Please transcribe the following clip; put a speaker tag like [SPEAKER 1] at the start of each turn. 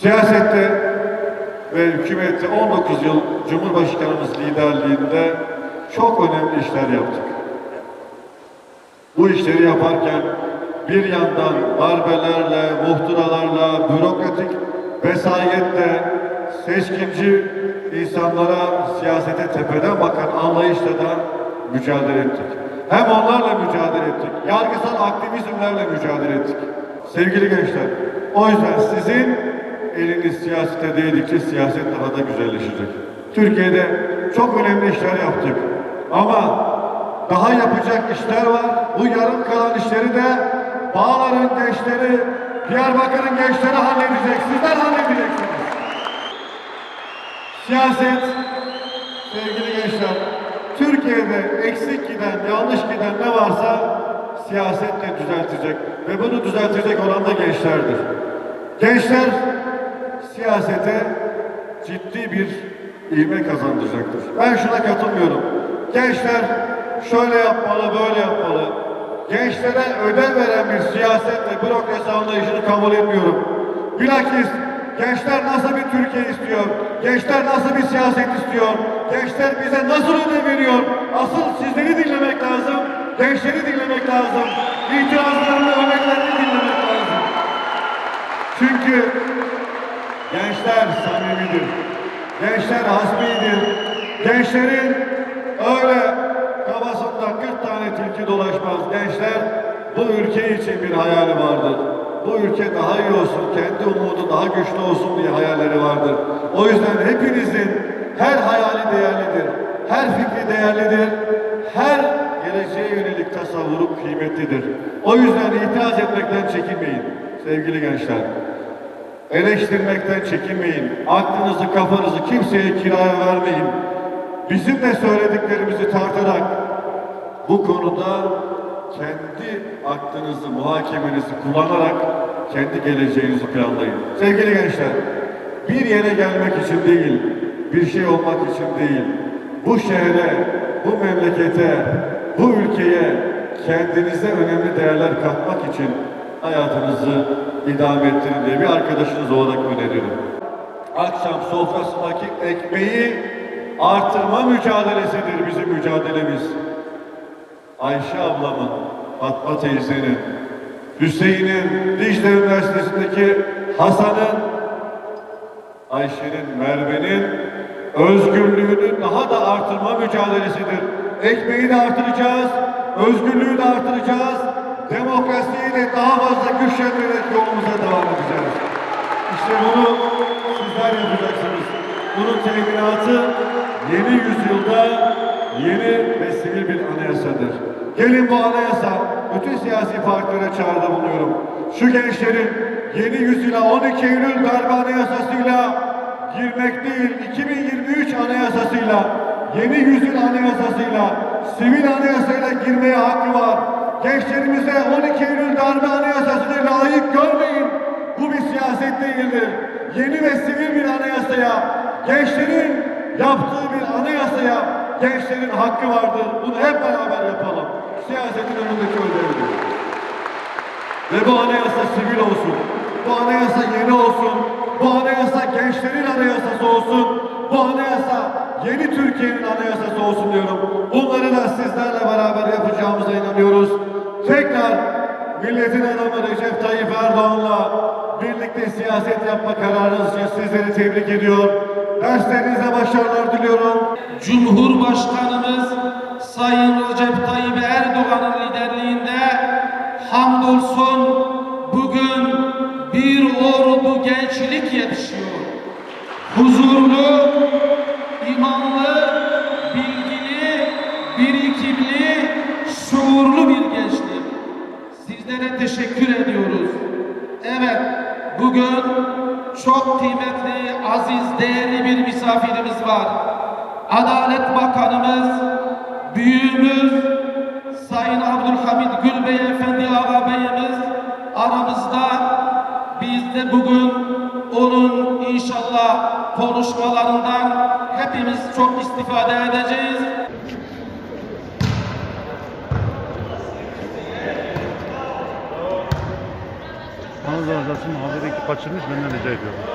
[SPEAKER 1] Siyasette ve hükümette 19 yıl Cumhurbaşkanımız liderliğinde çok önemli işler yaptık. Bu işleri yaparken bir yandan darbelerle, muhtıralarla, bürokratik vesayetle seçkinci insanlara siyasete tepeden bakan anlayışla da mücadele ettik. Hem onlarla mücadele ettik, yargısal aktivizmlerle mücadele ettik. Sevgili gençler, o yüzden sizin eliniz siyasete değdikçe siyaset daha da güzelleşecek. Türkiye'de çok önemli işler yaptık. Ama daha yapacak işler var. Bu yarım kalan işleri de Bağlar'ın gençleri, Diyarbakır'ın gençleri halledecek. Sizler halledeceksiniz. Siyaset, sevgili gençler, Türkiye'de eksik giden, yanlış giden ne varsa siyasetle düzeltecek. Ve bunu düzeltecek olan da gençlerdir. Gençler siyasete ciddi bir ivme kazandıracaktır. Ben şuna katılmıyorum. Gençler şöyle yapmalı, böyle yapmalı. Gençlere ödev veren bir siyasetle bürokrasi anlayışını kabul etmiyorum. Bilakis gençler nasıl bir Türkiye istiyor? Gençler nasıl bir siyaset istiyor? Gençler bize nasıl ödev veriyor? Asıl sizleri dinlemek lazım. Gençleri dinlemek lazım. İtirazlarını, örneklerini dinlemek lazım. Çünkü Gençler samimidir. Gençler hasbidir. Gençlerin öyle kafasında 40 tane tilki dolaşmaz. Gençler bu ülke için bir hayali vardır. Bu ülke daha iyi olsun, kendi umudu daha güçlü olsun diye hayalleri vardır. O yüzden hepinizin her hayali değerlidir. Her fikri değerlidir. Her geleceğe yönelik tasavvuru kıymetlidir. O yüzden itiraz etmekten çekinmeyin sevgili gençler. Eleştirmekten çekinmeyin. Aklınızı, kafanızı kimseye kiraya vermeyin. Bizim de söylediklerimizi tartarak bu konuda kendi aklınızı, muhakemenizi kullanarak kendi geleceğinizi planlayın. Sevgili gençler, bir yere gelmek için değil, bir şey olmak için değil, bu şehre, bu memlekete, bu ülkeye kendinize önemli değerler katmak için hayatınızı idame ettirin diye bir arkadaşınız olarak öneriyorum. Akşam sofrasındaki ekmeği artırma mücadelesidir bizim mücadelemiz. Ayşe ablamın, Fatma teyzenin, Hüseyin'in, Dicle Üniversitesi'ndeki Hasan'ın, Ayşe'nin, Merve'nin özgürlüğünü daha da artırma mücadelesidir. Ekmeği de artıracağız, özgürlüğü de artıracağız, fazla güçlendirerek yolumuza devam edeceğiz. İşte bunu sizler yapacaksınız. Bunun teminatı yeni yüzyılda yeni ve sivil bir anayasadır. Gelin bu anayasa, bütün siyasi partilere çağrıda bulunuyorum. Şu gençlerin yeni yüzyıla 12 Eylül darbe anayasasıyla girmek değil, 2023 anayasasıyla, yeni yüzyıl anayasasıyla, sivil anayasayla girmeye hakkı var. Gençlerimize 12 Eylül darbe anayasasını layık görmeyin. Bu bir siyaset değildir. Yeni ve sivil bir anayasaya, gençlerin yaptığı bir anayasaya gençlerin hakkı vardır. Bunu hep beraber yapalım. Siyasetin önündeki ödevdir. Ve bu anayasa sivil olsun. Bu anayasa yeni olsun. Bu anayasa gençlerin anayasası olsun. Bu anayasa yeni Türkiye'nin anayasası olsun diyorum. Bunları da sizlerle siyaset yapma kararınız için sizleri tebrik ediyor. Derslerinize başarılar diliyorum.
[SPEAKER 2] Cumhurbaşkanımız Sayın Recep Tayyip Erdoğan'ın liderliğinde hamdolsun bugün bir ordu gençlik yetişiyor. Huzurlu, imanlı, bilgili, birikimli, şuurlu bir gençlik. Sizlere teşekkür ediyoruz. Evet, bugün çok kıymetli, aziz, değerli bir misafirimiz var. Adalet Bakanımız, büyüğümüz Sayın Abdülhamid Gül Beyefendi ağabeyimiz aramızda. Biz de bugün onun inşallah konuşmalarından hepimiz çok istifade edeceğiz.
[SPEAKER 3] Olsun haberi kaçırmış benden rica ediyorum.